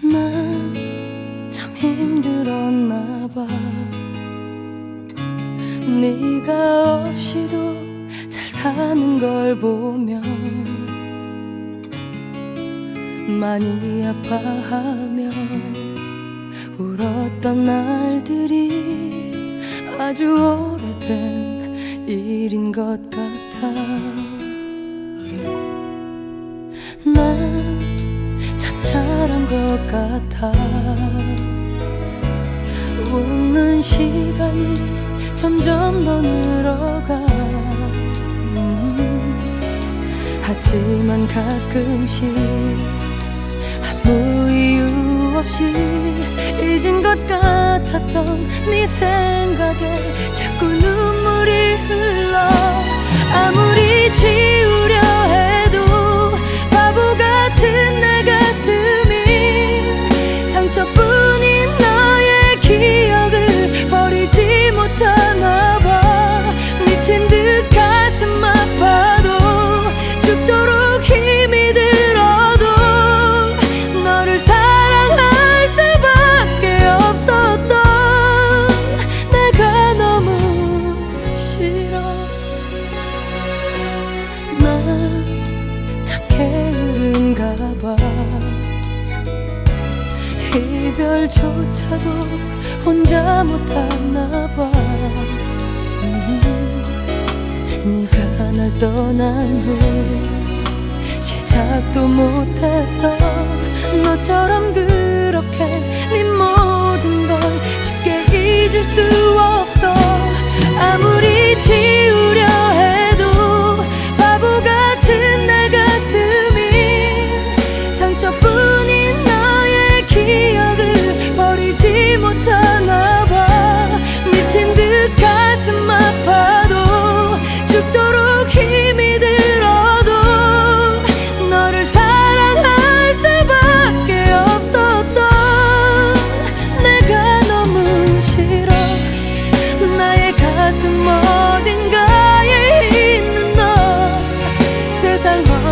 난 참 힘들었나 봐. 네가 없이도 잘 사는 걸 보면 많이 아파하며 울었던 날들이 아주 오래된 일인 것 같아. 난 것 같아. 웃는 시간이 점점 더 늘어가. 음, 하지만 가끔씩 아무 이유 없이 잊은 것 같았던 네삶 바라봐. 이별조차도 혼자 못하나 봐. 음, 네가 날 떠난 후 시작도 못해서 너처럼 그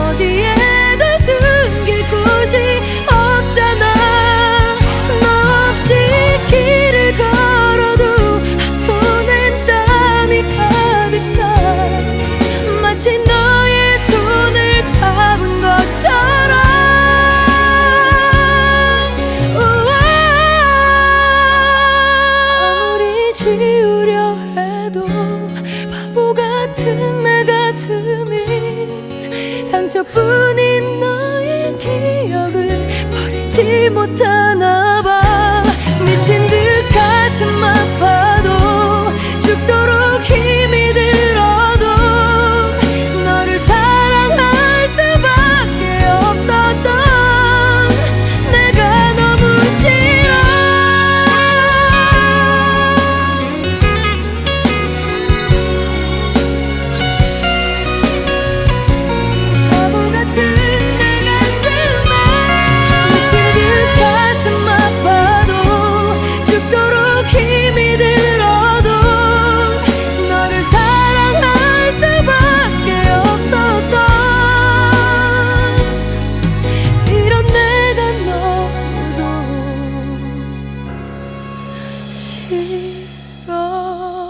어디 못하나? 记得